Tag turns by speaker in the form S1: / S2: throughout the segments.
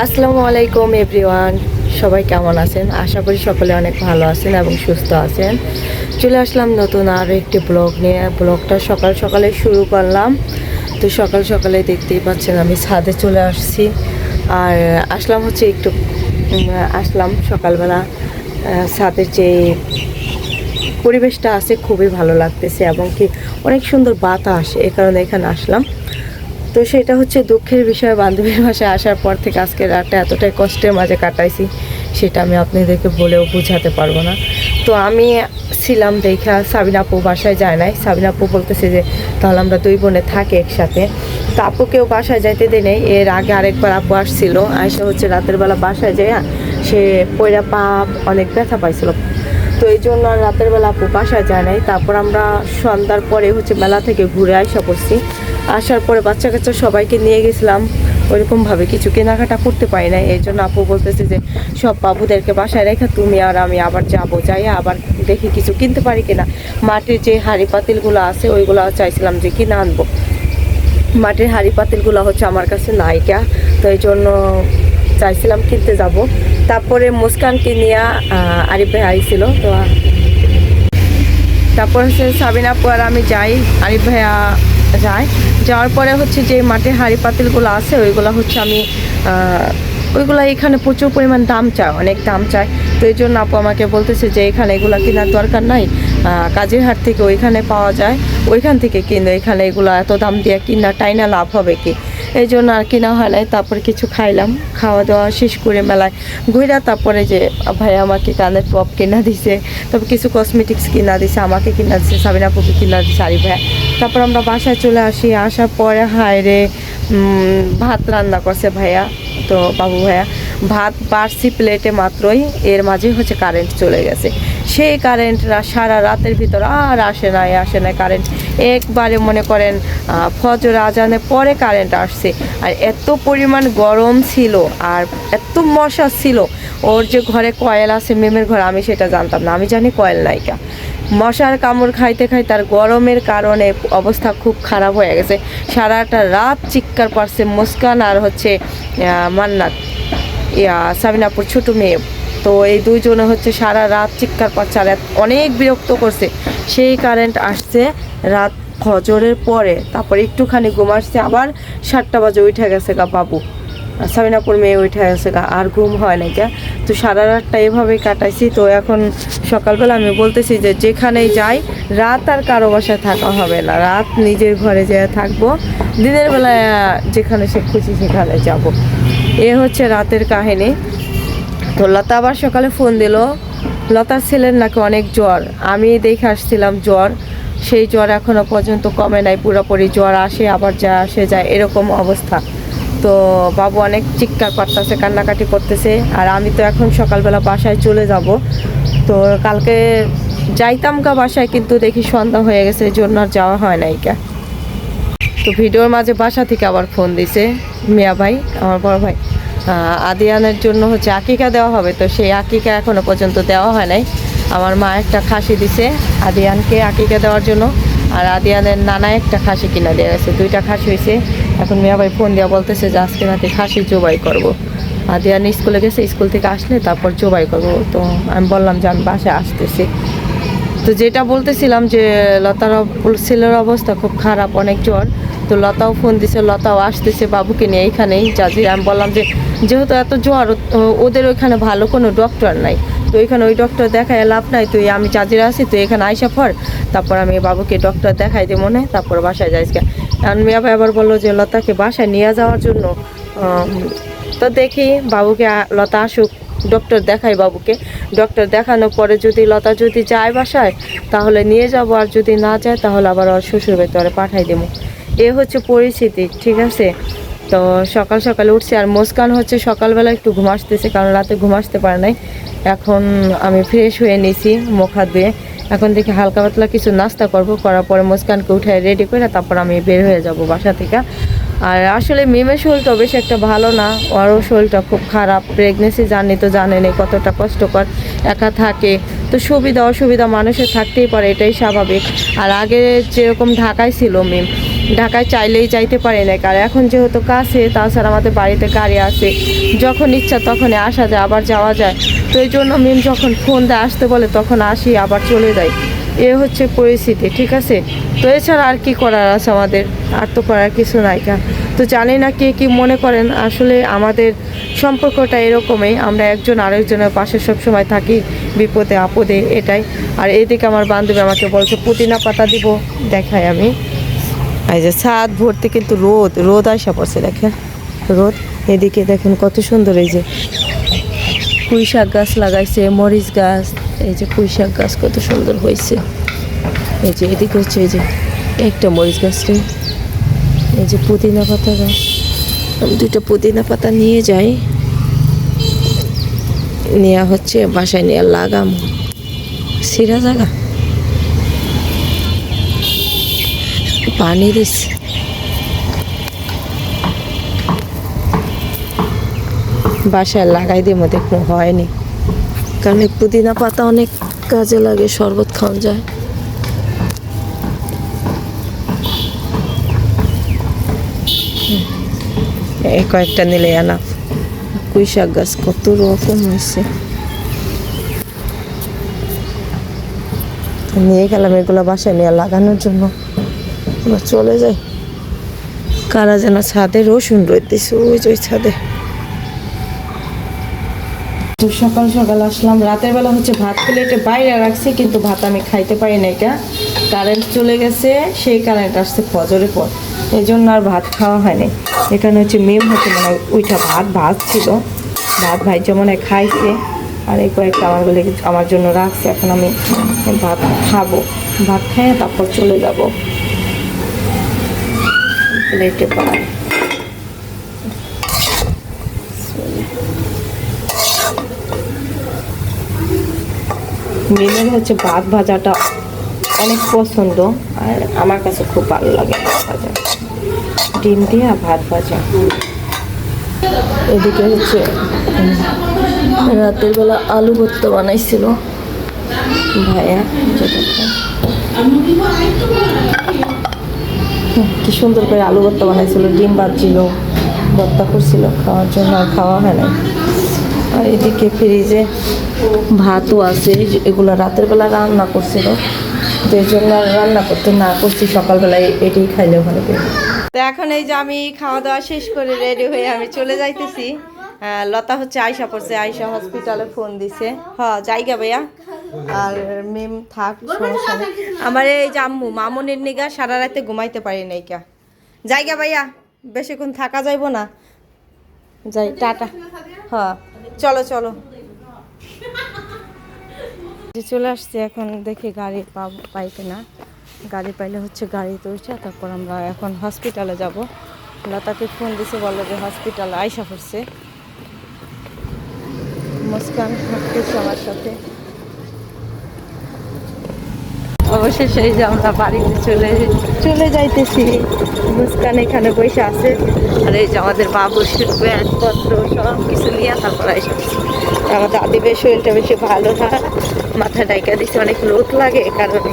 S1: আসসালামু আলাইকুম, এভরিওয়ান। সবাই কেমন আছেন? আশা করি সকলে অনেক ভালো আছেন এবং সুস্থ আছেন। চলে আসলাম নতুন আরও একটি ব্লগ নিয়ে। ব্লগটা সকাল সকালে শুরু করলাম। তো সকাল সকালে দেখতেই পাচ্ছেন আমি ছাদে চলে আসছি। আর আসলাম হচ্ছে একটু আসলাম সকালবেলা। ছাদের যে পরিবেশটা আছে, খুবই ভালো লাগতেছে এবং কি অনেক সুন্দর বাতাস। এ কারণে এখানে আসলাম। তো সেটা হচ্ছে দুঃখের বিষয়, বান্ধবীর বাসায় আসার পর থেকে আজকে রাতটা এতটাই কষ্টের মাঝে কাটাইছি, সেটা আমি আপনাদেরকে বলেও বোঝাতে পারব না। তো আমি ছিলাম দেখা, সাবিনা আপু বাসায় যায় নাই। সাবিনা আপু বলতেছে যে, তাহলে আমরা দুই বোনে থাকি একসাথে। তো আপুকেও বাসায় যাইতে দেয় নেই। এর আগে আরেকবার আপু আসছিল আয়সা হচ্ছে রাতের বেলা বাসায় যায় সে পয়রা পা অনেক ব্যথা পাইছিল। তো এই জন্য আর রাতের বেলা আপু বাসায় যায় নাই। তারপর আমরা সন্ধ্যার পরে হচ্ছে মেলা থেকে ঘুরে আসা করছি আসার পরে বাচ্চা কাচ্চা সবাইকে নিয়ে গেছিলাম। ওইরকমভাবে কিছু কেনাকাটা করতে পারি না এই জন্য আপু বলতেছে যে, সব বাবুদেরকে বাসায় রেখে তুমি আর আমি আবার যাব। যাই আবার দেখি কিছু কিনতে পারি কিনা। মাটির যে হাঁড়ি পাতিলগুলো আছে, ওইগুলো চাইছিলাম যে কিনে আনব। মাটির হাঁড়ি পাতিলগুলো হচ্ছে আমার কাছে নাইকা। তো এই জন্য চাইছিলাম কিনতে যাব। তারপরে মুস্কানকে নিয়ে আরিফ ভাই আইছিল। তো তারপর হচ্ছে সাবিনা আপু আর আমি যাই আরিফ ভাইয়া যায়। যাওয়ার পরে হচ্ছে যে মাটির হাঁড়ি পাতিলগুলো আছে ওইগুলো হচ্ছে আমি ওইগুলো এখানে প্রচুর পরিমাণ দাম চায় অনেক দাম চায়। তো এই জন্য আপু আমাকে বলতেছে যে এখানে এগুলো কেনার দরকার নাই আহ, কাজের হাট থেকে ওইখানে পাওয়া যায় ওইখান থেকে কিনো এখানে এগুলো এত দাম দিয়ে কিনা টাইনা লাভ হবে কি? এই জন্য আর কিনা হয় নাই তারপর কিছু খাইলাম খাওয়া দাওয়া শেষ করে মেলায় ঘুরা তারপরে যে ভাই আমাকে কানের টপ কিনা দিছে, তারপর কিছু কসমেটিক্স কিনা দিছে, আমাকে কিনা দিছে, সাবিনা আপুকে কিনা দিছে আরি ভাই তারপর আমরা বাসায় চলে আসি, আসার পরে হায়রে ভাত রান্না করছে ভাইয়া, তো বাবু ভাইয়া। ভাত বাড়ছি প্লেটে মাত্রই, এর মাঝে হচ্ছে কারেন্ট চলে গেছে। সেই কারেন্ট সারা রাতের ভিতর আর আসে না আসে না কারেন্ট একবারে মনে করেন ফজর আজানে পরে কারেন্ট আসছে। আর এত পরিমাণ গরম ছিল আর এত মশা ছিল। ওর যে ঘরে কয়েল আছে মেমের ঘরে, আমি সেটা জানতাম না। আমি জানি কয়েল নাইকা মশার কামড় খাইতে খাইতে তার গরমের কারণে অবস্থা খুব খারাপ হয়ে গেছে। সারাটা রাত চিৎকার পারছে মুস্কান আর হচ্ছে মান্নাত। ইয়া, সাবিনাপুর ছোটো মেয়ে। তো এই দুইজনে হচ্ছে সারা রাত চিৎকার পাচ্ছে আর অনেক বিরক্ত করছে। সেই কারেন্ট আসছে রাত ফজরের পরে। তারপর একটুখানি ঘুম আসছে, আবার সাতটা বাজে উঠে গেছে গা বাবু। সাবিনাপুর মেয়ে উঠে গেছে গা, আর ঘুম হয় না গা। তো সারা রাতটা এভাবেই কাটাইছি। তো এখন সকালবেলা আমি বলতেছি যে যেখানেই যাই, রাত আর কারও বাসায় থাকা হবে না। রাত নিজের ঘরে যেয়ে থাকব। দিনের বেলায় যেখানে সে খুশি সেখানে যাব। এ হচ্ছে রাতের কাহিনী। তো লতা আবার সকালে ফোন দিল, লতার ছেলের নাকি অনেক জ্বর। আমি দেখে আসছিলাম জ্বর, সেই জ্বর এখনও পর্যন্ত কমে নাই, পুরোপুরি জ্বর আসে, আবার যা আসে যায়, এরকম অবস্থা। তো বাবু অনেক চিৎকার করতেছে, কান্নাকাটি করতেছে, আর আমি তো এখন সকালবেলা বাসায় চলে যাব। তো কালকে যাইতাম গা বাসায়, কিন্তু দেখি সন্ধ্যা হয়ে গেছে জন্য আর যাওয়া হয় নাই কা তো ভিডিওর মাঝে বাসা থেকে আবার ফোন দিছে, মিয়া ভাই, আমার বড় ভাই। আদিয়ানের জন্য হচ্ছে আকিকা দেওয়া হবে। তো সেই আকিকা এখনও পর্যন্ত দেওয়া হয় নাই। আমার মা একটা খাসি দিছে আদিয়ানকে আকিকা দেওয়ার জন্য। আর আদিয়ানের নানা একটা খাসি কিনা দেওয়া গেছে দুইটা খাসি হয়েছে। এখন মিয়া ভাই ফোন দেওয়া বলতেছে যে, আজকে রাতে খাসি জবাই করব। আদিয়ান স্কুলে গেছে, স্কুল থেকে আসলে তারপর জবাই করব। তো আমি বললাম যে, আমি বাসায় আসতেছি। তো যেটা বলতেছিলাম যে, লতার ছেলের অবস্থা খুব খারাপ, অনেক জ্বর। তো লতাও ফোন দিছে, লতাও আসতেছে বাবুকে নিয়ে এইখানেই যাজি আমি বললাম যে, যেহেতু এত জ্বর ওদের ওইখানে ভালো কোনো ডক্টর নাই। তো ওইখানে ওই ডক্টর দেখায় লাভ নাই, তুই, আমি চাজিরা আছি, তুই এখানে আইসা পর, তারপর আমি বাবুকে ডক্টর দেখাই দিব মনে তারপর বাসায় যাইস মিয়া ভাই আবার বলল যে, লতাকে বাসায় নিয়ে যাওয়ার জন্য তো দেখি বাবুকে লতা আসুক ডক্টর দেখাই বাবুকে। ডক্টর দেখানোর পরে যদি লতা যদি যায় বাসায়, তাহলে নিয়ে যাব, আর যদি না যায়, তাহলে আবার ওর শ্বশুর ভেতরে পাঠাই দেবো। এ হচ্ছে পরিস্থিতি, ঠিক আছে? তো সকাল সকালে উঠছে, আর মুস্কান হচ্ছে সকালবেলা একটু ঘুমাসতেছে কারণ রাতে ঘুমাসতে পারে নাই। এখন আমি ফ্রেশ হয়ে নিছি মুখ ধুয়ে। এখন থেকে হালকা পাতলা কিছু নাস্তা করব, করার পরে মুস্কানকে উঠে রেডি করে তারপর আমি বের হয়ে যাব বাসা থেকে। আর আসলে মিমের শরীরটা বেশ একটা ভালো না, ওরও শরীরটা খুব খারাপ প্রেগনেন্সি জানি তো জানেনি কতটা কষ্টকর, একা থাকে। তো সুবিধা অসুবিধা মানুষের থাকতেই পারে, এটাই স্বাভাবিক। আর আগে যেরকম ঢাকায় ছিল মিম ঢাকায় চাইলেই যাইতে পারি না কারণ এখন যেহেতু কাছে, তাছাড়া আমাদের বাড়িতে গাড়ি আছে। যখন ইচ্ছা তখনই আসা যায়, আবার যাওয়া যায়। তো এই জন্য মিম যখন ফোন দিয়ে, আসতে বলে, তখন আসি, আবার চলে যাই। এ হচ্ছে পরিস্থিতি, ঠিক আছে? তো এছাড়া আর কি করার আছে আমাদের? আর তো করার কিছু নাই কা তো জানি না কে কি মনে করেন। আসলে আমাদের সম্পর্কটা এরকমই। আমরা একজন আরেকজনের পাশে সবসময় থাকি, বিপদে আপদে, এটাই। আর এদিকে আমার বান্ধবী আমাকে বলছে, পুদিনা পাতা দিব, দেখাই আমি। এই যে ছাদ ভর্তি কিন্তু রোদ রোদ আসা পড়ছে, দেখেন। রোদ, এদিকে দেখেন কত সুন্দর এই যে পুঁই শাক গাছ লাগাইছে, মরিচ গাছ, এই যে পুঁই শাক গাছ কত সুন্দর হয়েছে এই যে এদিকে হচ্ছে এই যে একটা মরিচ গাছ এই যে পুদিনা পাতা গাছ। আমি দুটো পুদিনা পাতা নিয়ে যাই। নেওয়া হচ্ছে, বাসায় নিয়ে লাগাম। সিরা জায়গা? পানি দিচ্ছে বাসায় লাগাই দিয়ে দেখুন হয়নি। কারণ পুদিনা পাতা অনেক কাজে লাগে, শরবত খাওয়া যায়। কয়েকটা নিলে আনা পুঁই শাক গাছ কত রকম হয়েছে। নিয়ে গেলাম এগুলো বাসায় নিয়ে লাগানোর জন্য। চলে যাই। কারা যেন ছাদে রসুন রোদ দিছে, ওই যে ছাদে। সকাল সকাল আসলাম। রাতের বেলা হচ্ছে ভাত প্লেটে বাইরে রাখছি, কিন্তু ভাত আমি খাইতে পারি না এটা কারেন্ট চলে গেছে, সেই কারেন্ট আসছে ফজরে পর। এই জন্য আর ভাত খাওয়া হয়নি। এখানে হচ্ছে মেম হচ্ছে মানে ওইটা ভাত ভাত ছিল ভাত ভাই যেমন খাইছে। আর এই কয়েকটা আমার বলে আমার জন্য রাখছে। এখন আমি ভাত খাব। ভাত খেয়ে তারপর চলে যাব। প্লেটে পাই মিমের হচ্ছে ভাত ভাজাটা অনেক পছন্দ, আর আমার কাছে খুব ভালো লাগে ভাত ভাজা। ডিম দিয়ে আর ভাত ভাজা। এদিকে হচ্ছে রাতের বেলা আলু ভর্তা বানাইছিল। ভাইয়া কি সুন্দর করে আলু ভর্তা বানাইছিল, ডিম বাজছিল ভর্তা করছিল, খাওয়ার জন্য আর খাওয়া হয় না আর এদিকে ফ্রিজে ভাতও আছে এগুলো রাতের বেলা রান্না করছিল, তো এই জন্য রান্না করতে না করছি, সকালবেলায় এটাই খাইলে ভালো তো এখন এই যে আমি খাওয়া দাওয়া শেষ করে রেডি হয়ে আমি চলে যাইতেছি। লতা হচ্ছে আয়সা পড়ছে। আয়সা হসপিটালে ফোন দিছে। হ জায়গা ভাইয়া। আর মেম থাক, সমস্যা আমার এই যে আম্মু, মামুনির নিগা সারা রাতে ঘুমাইতে পারি নাই কা। জায়গা ভাইয়া, বেশিক্ষণ থাকা যাইব না। যাই, টাটা। হ্যাঁ চলো চলো। চলে আসছে এখন দেখি গাড়ি পাব পাই কিনা গাড়ি পাইলে হচ্ছে গাড়ি তুলছে তারপর আমরা এখন হসপিটালে যাব। লতাকে ফোন দিছে, বলল যে হসপিটালে আইসা পড়ছে। মুস্কান হাঁটতেছে আমার সাথে। অবশেষে যে আমরা বাড়িতে চলে চলে যাইতেছি। মুস্কান এখানে বসে আছে। আর এই যে আমাদের বাবুর ব্যাগপত্র সব কিছু নিয়ে তারপর এসে আমাদের আদিবের শরীরটা বেশি ভালো না। মাথা ডাইকা দিচ্ছে অনেক লোক লাগে এ কারণে।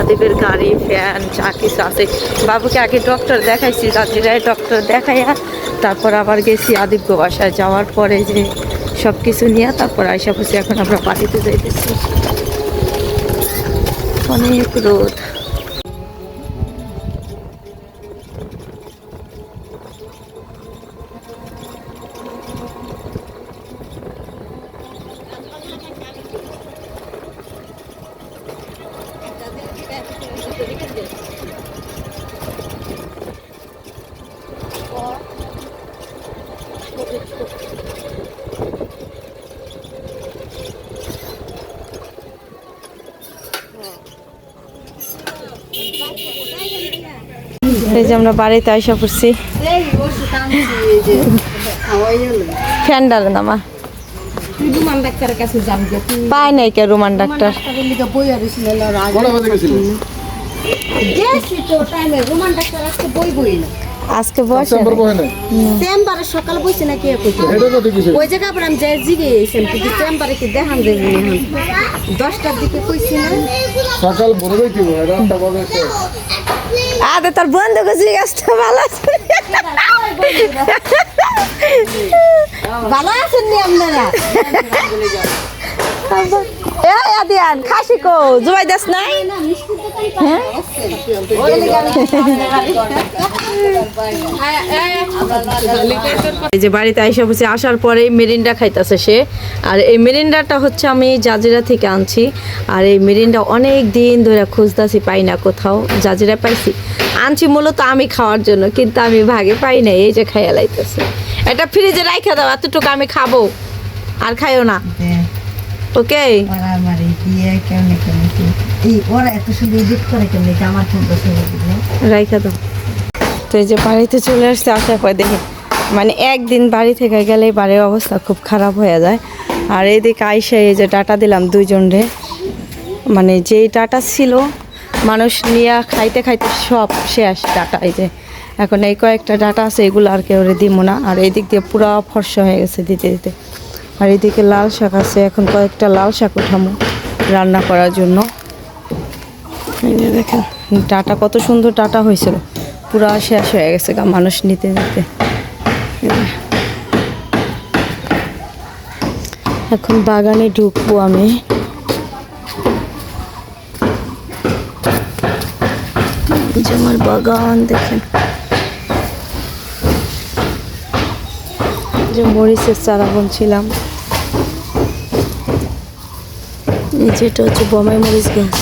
S1: আদিবের গাড়ি, ফ্যান, যা কিছু আছে। বাবুকে আগে ডক্টর দেখাইছি রাত্রিরায় ডক্টর দেখাইয়া তারপর আবার গেছি আদিব্য বাসায় যাওয়ার পরে যে সব কিছু নিয়ে তারপর আইসা বসে এখন আমরা বাড়িতে যাইতেছি। অনেক রোদ। এই যে আমরা বাড়িতে আইসা পড়ছি। ফ্যান ডালে
S2: যে তুই
S1: পায় নাই কে রোমান ডাক্তার?
S2: আজকে না
S1: বসে
S3: চেম্বার
S2: সকাল বইছে না কে কইতে
S3: এটা কথা কিসে
S2: ওই জায়গা পর আমি যাই জিগে এসেম কিন্তু চেম্বারে কি দেখান দেবে এখন? দশটার দিকে কইছি না?
S3: সকাল ভোরে
S1: আরে তোর বন্ধু কাছে গাছটা ভালো আছে।
S2: ভালো আছেন নি আপনারা?
S1: এই যে বাড়িতে আইসা আসার পরে মেরিন্ডা খাইতেছে সে। আর এই মেরিন্ডাটা হচ্ছে আমি জাজিরা থেকে আনছি। আর এই মেরিন্ডা অনেক দিন ধরে খুঁজতাছি, পাই না কোথাও। জাজিরা পাইছি। আনছি মূলত আমি খাওয়ার জন্য, কিন্তু আমি ভাগে পাই না এই যে খাইয়া লাইতেছে। এটা ফ্রিজে রাইখা দাও, এতটুকু আমি খাব। আর খাইও না। ওকে?
S2: করে
S1: তো এই যে বাড়িতে চলে আসছে, আসার পর দেখি মানে একদিন বাড়ি থেকে গেলে বাড়ির অবস্থা খুব খারাপ হয়ে যায়। আর এইদিকে আইসা এই যে ডাটা দিলাম দুইজনরে মানে যেই ডাটা ছিল, মানুষ নিয়ে খাইতে খাইতে সব শেষ ডাটা এই যে। এখন এই কয়েকটা ডাটা আছে, এগুলো আর কেউ দিব না। আর এই দিক দিয়ে পুরো ফর্সা হয়ে গেছে দিতে দিতে। আর এদিকে লাল শাক আছে, এখন কয়েকটা লাল শাক উঠামো রান্না করার জন্য। দেখেন, ডাটা কত সুন্দর ডাটা হয়েছিল। পুরা শেষ হয়ে গেছে গা মানুষ নিতে নিতে। এখন বাগানে ঢুকবো আমি। আমার বাগান, দেখেন। যে মরিচের চারা বলছিলাম যেটা হচ্ছে বমাই মরিচ গাছ।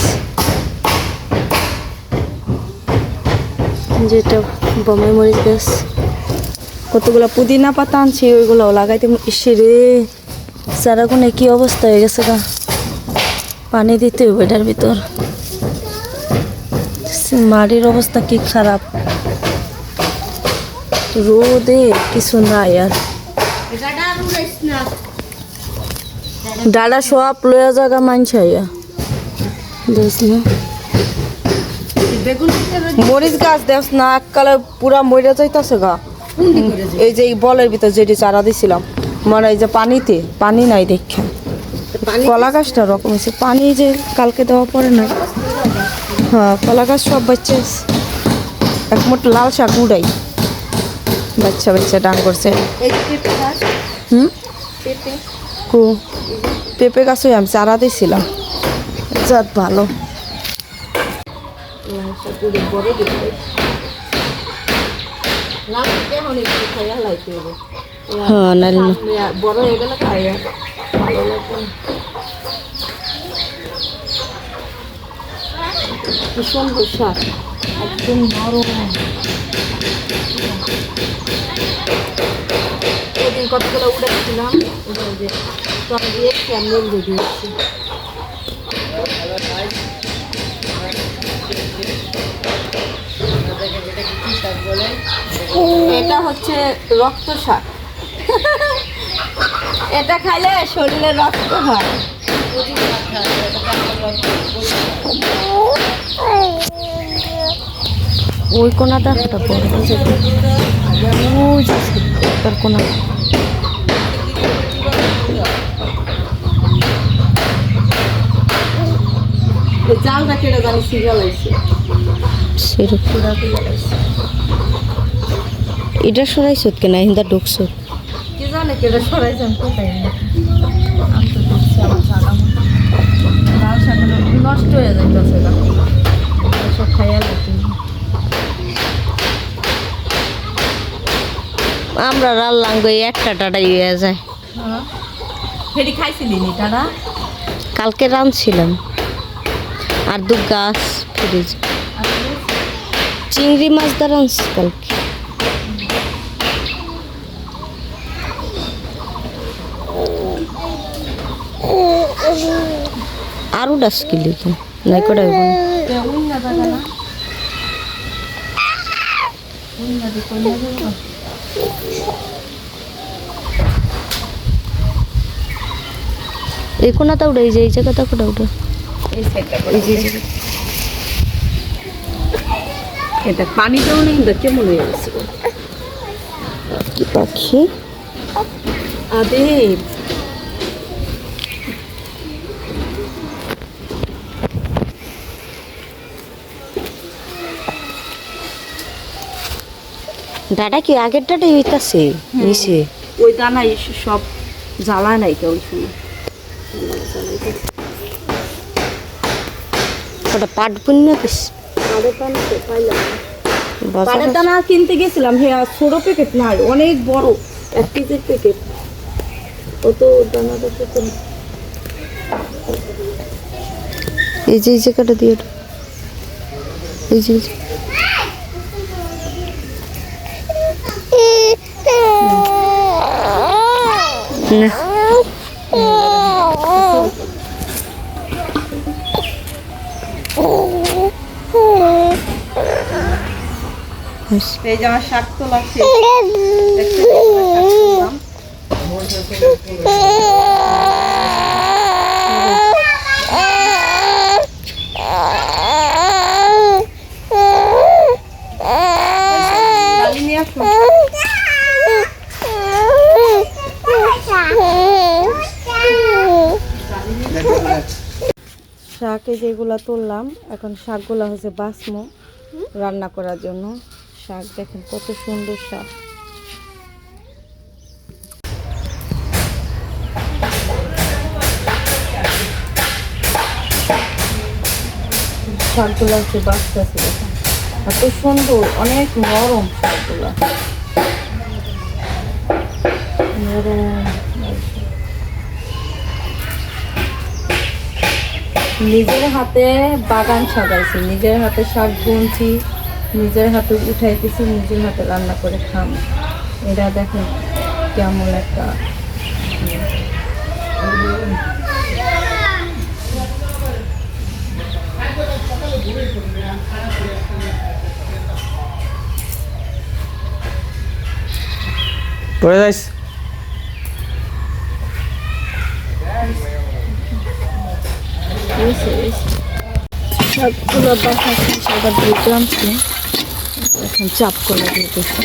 S1: যেটা বমাই মরিচ গাছ। কতগুলো পুদিনা পাতা আনছি ওইগুলো লাগাইতে ইসে রে, চারাগুনে কি অবস্থা হয়ে গেছে গা? পানি দিতে হবে এটার ভিতর। মাটির অবস্থা কি খারাপ? রোদে কিছু নাই আর। ডালা সব লয়া জায়গা মানছে মরিচ গাছ দেখ না? এককালে পুরা মরে যাইতাছে গা। এই যে বলের ভিতর যেটি চারা দিছিলাম মানে এই যে পানিতে, পানি নাই দেখে। কলা গাছটা রকম হয়েছে। পানি যে কালকে দেওয়া পরে না? হ্যাঁ কলা গাছ সব বাচ্চা এক মোট লাল শাক উড়াই। বাচ্চা বাচ্চা ডাং করছে হুম? কু? পেঁপে গাছই আমি চারা দিছিলাম জাত ভালো। হ্যাঁ বড় হয়ে গেলে খাইয়া ভালো লাগবে সুন্দর শাক একদম নরম। ওদিন কতগুলো উড়েছিলাম ওই যে টক দিয়ে ক্যান্ডেল দিয়ে দিয়েছি এটা হচ্ছে রক্ত শাক এটা খাইলে শরীরে রক্ত হয়। ওই কোনাটা একটা বড় হয়েছে ওই কোনা জালটা কেটে জানি এটা সরাইছত কেনা? হিন্দা ঢুকছো? কি জানে কেটা সরাইছেন কোথায়? আমি তো ঢুকছি আমার জানা লাল শাকগুলো নষ্ট হয়ে যাইতেছে সব খাইয়া লাগছে
S3: আমরা রাল্লাম গই একটা টাটাই হয়ে যায়।
S1: ফেরি খাইছিলি নি তারা
S3: কালকে রাঁধছিলাম। আর দু গাছ ফ্রিজ। চিংড়ি মাছ রাঁধছি কালকে আরও ডাস কি নাই, কটা এই কোনাটা উঠে, এই যে, এই জায়গাটা কোটা উঠে।
S1: এটা
S3: পাখি।
S1: আদে
S3: ডাটা কি আগের ডাটাই হইতাছে নিচে?
S1: ওই দানাই সব জ্বালায় নাই কেউ শুনে
S3: ওটা পাট বুন্য দিস
S1: পানের দানা কিনতে গেছিলাম হ্যাঁ ছোট প্যাকেট নাই অনেক বড় এক কেজির প্যাকেট কত দানাটা তো
S3: এই যে এই জায়গাটা দিয়ে ওটা। এই যে এই যে। না।
S1: এই যে আমার শাক শাকে যেগুলা তুললাম এখন শাকগুলো হচ্ছে বাসমো রান্না করার জন্য। শাক, দেখেন কত সুন্দর শাক। হচ্ছে দেখেন। এত সুন্দর, অনেক নরম শাকগুলা। নরম নিজের হাতে বাগান সাজাইছি, নিজের হাতে শাক বুনছি। নিজের হাতে উঠাইতেছি নিজের হাতে রান্না করে খাম। এটা দেখেন কেমন একটা
S4: পড়ে যাইস?
S1: শাকগুলো বাসাচ্ছি আবার দেখলাম এখন চাপ করে দিতেছি